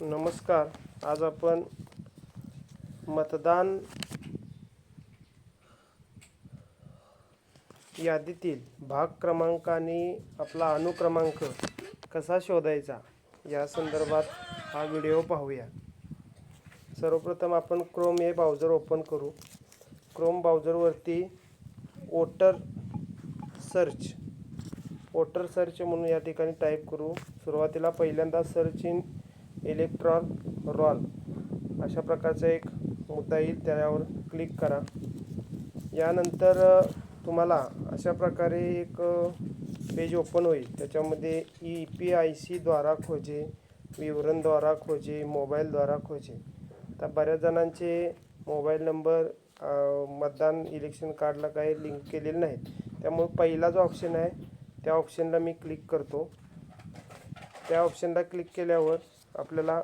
नमस्कार. आज आपण मतदान यादीतील भाग क्रमांक आणि आपला अनुक्रमांक कसा शोधायचा या संदर्भात हा व्हिडिओ पाहूया. सर्वप्रथम आपण क्रोम हे ब्राउझर ओपन करू. क्रोम ब्राउझरवरती वोटर सर्च वोटर सर्च म्हणून या ठिकाणी टाईप करू. सुरुवातीला पहिल्यांदा सर्च इन इलेक्ट्रॉन रॉल. अशा प्रकारचा एक मुद्दा येईल त्यावर क्लिक करा. यानंतर तुम्हाला अशा प्रकारे एक पेज ओपन होईल. त्याच्यामध्ये ई पी आय सीद्वारा खोजे विवरणद्वारा खोजे मोबाईलद्वारा खोजे. आता बऱ्याच जणांचे मोबाईल नंबर मतदान इलेक्शन कार्डला काही लिंक केलेले नाहीत. त्यामुळे पहिला जो ऑप्शन आहे. त्या ऑप्शनला मी क्लिक करतो. त्या ऑप्शनला क्लिक केल्यावर आपल्याला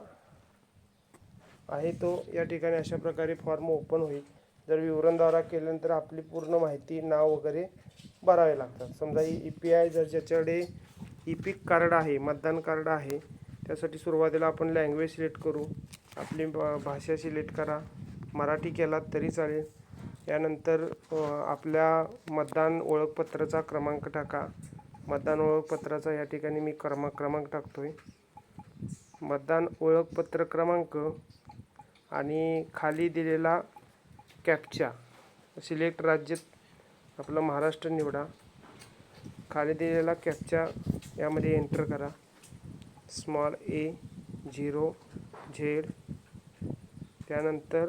आहे तो या ठिकाणी अशा प्रकारे फॉर्म ओपन होईल. जर विवरणद्वारा केल्यानंतर आपली पूर्ण माहिती नाव वगैरे भरावे लागतात. समजा ई पी आय जर ज्याच्याकडे ई पिक कार्ड आहे मतदान कार्ड आहे त्यासाठी सुरुवातीला आपण लँग्वेज सिलेक्ट करू. आपली भाषा सिलेक्ट करा. मराठी केलात तरी चालेल. यानंतर आपल्या मतदान ओळखपत्राचा क्रमांक टाका. मतदान ओळखपत्राचा या ठिकाणी मी क्रमांक क्रमांक आहे मतदान ओळखपत्र क्रमांक आणि खाली दिलेला कॅप्चा. सिलेक्ट राज्य आपलं महाराष्ट्र निवडा. खाली दिलेला कॅप्चा यामध्ये एंटर करा. Small A zero Z. त्यानंतर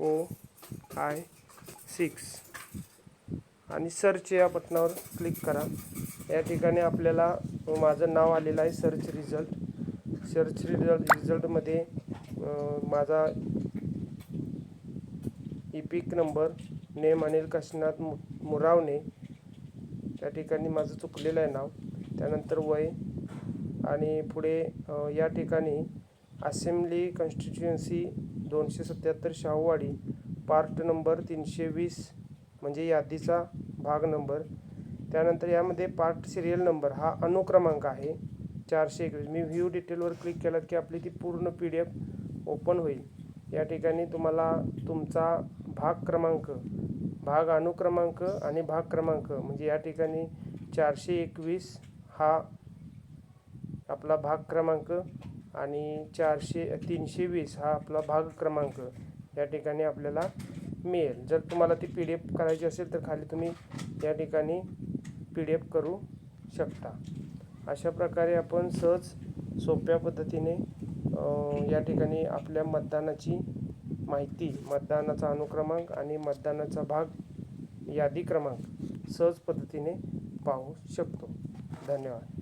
ओ आय सिक्स. आणि सर्च या बटनावर क्लिक करा. या ठिकाणी आपल्याला माझं नाव आलेलं आहे सर्च रिझल्ट सर्च रिझल्ट रिझल्टमध्ये माझा EPIC number name Anil Kashinath मु मुरावणे त्या ठिकाणी माझं चुकलेलं आहे नाव. त्यानंतर वय आणि पुढे या ठिकाणी असेंब्ली कॉन्स्टिट्युएन्सी दोनशे सत्याहत्तर शाहूवाडी पार्ट नंबर तीनशे वीस म्हणजे यादीचा भाग नंबर त्यानंतर यामध्ये पार्ट सिरियल नंबर हा अनुक्रमांक आहे. चारशे एकवीस. मी व्ह्यू डिटेलवर क्लिक केलात की आपली ती पूर्ण पी डी एफ ओपन होईल. या ठिकाणी तुम्हाला तुमचा भाग क्रमांक भाग अनुक्रमांक आणि भाग क्रमांक म्हणजे या ठिकाणी चारशे एकवीस हा आपला भाग क्रमांक आणि चारशे तीनशे वीस हा आपला भाग क्रमांक या ठिकाणी आपल्याला मिळेल. जर तुम्हाला ती पी डी एफ करायची असेल तर खाली तुम्ही या ठिकाणी पी डी एफ करू शकता. अशा प्रकारे आपण सहज सोप्या पद्धतीने या ठिकाणी आपल्या मतदानाची माहिती मतदानाचा अनुक्रमांक आणि मतदानाचा भाग यादी क्रमांक सहज पद्धतीने पाहू शकतो. धन्यवाद.